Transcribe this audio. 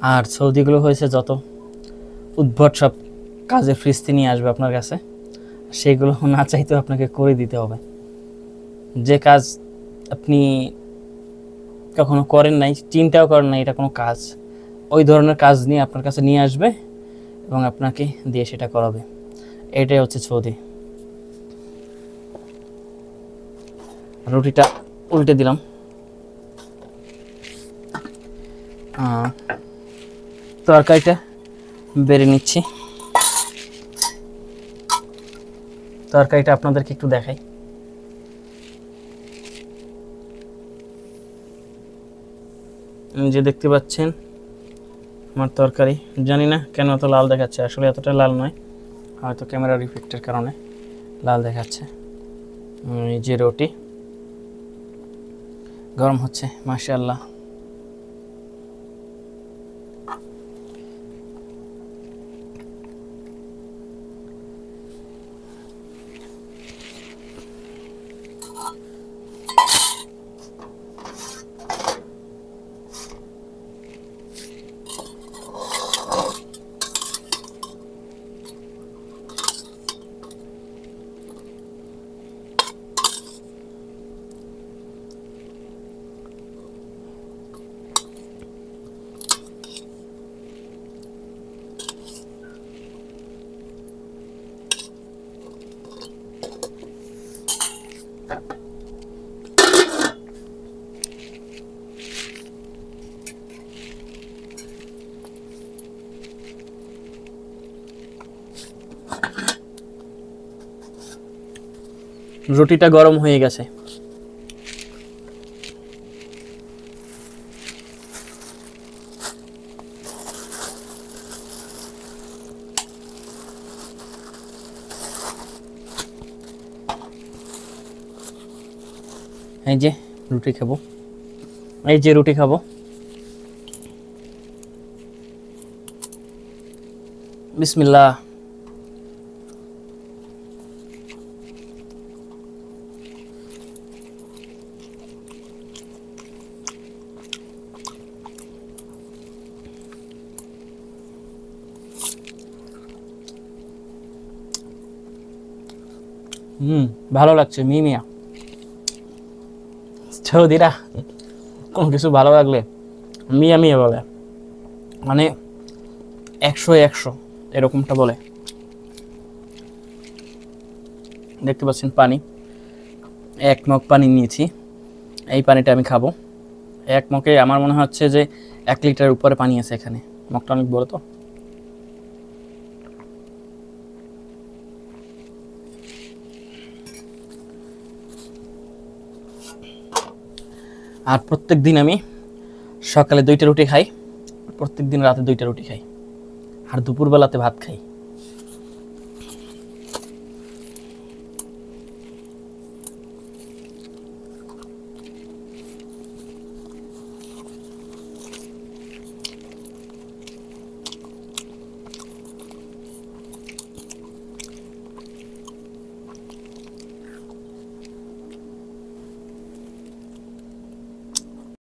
আর সৌদিগুলো হয়েছে যত উদ্ভট সব কাজে ফ্রিস্তি নিয়ে আসবে আপনার কাছে সেগুলো না চাইতেও আপনাকে করে দিতে হবে। যে কাজ আপনি কখনো করেন নাই, চিন্তাও করেন নাই এটা কোনো কাজ, ওই ধরনের কাজ নিয়ে আপনার কাছে নিয়ে আসবে এবং আপনাকে দিয়ে সেটা করাবে। এটাই হচ্ছে সৌদি। রুটিটা উল্টে দিলাম। তরকারিটা বেড়ে নিচ্ছি। তরকারিটা আপনাদেরকে একটু দেখাই। যে দেখতে পাচ্ছেন আমার তরকারি। জানি না কেন এত লাল দেখাচ্ছে, আসলে এতটা লাল নয়। হয়তো ক্যামেরার ইফেক্টের কারণে লাল দেখাচ্ছে। এই যে রুটি। গরম হচ্ছে, মাশাআল্লাহ। রুটিটা গরম হয়ে গেছে। এই যে রুটি খাব। এই যে রুটি খাব। বিসমিল্লাহ। হুম ভালো লাগছে মিমিয়া সৌদিরা কোনো কিছু ভালো লাগলে মিয়া মিয়া বলে। মানে একশো একশো এরকমটা বলে। দেখতে পাচ্ছেন পানি। এক মগ পানি নিয়েছি। এই পানিটা আমি খাব। এক মগে আমার মনে হচ্ছে যে এক লিটার উপরে পানি আছে এখানে। মগটা অনেক বড় তো। আর প্রত্যেক দিন আমি সকালে দুইটা রুটি খাই, প্রত্যেক দিন রাতে দুইটা রুটি খাই। আর দুপুরবেলাতে ভাত খাই।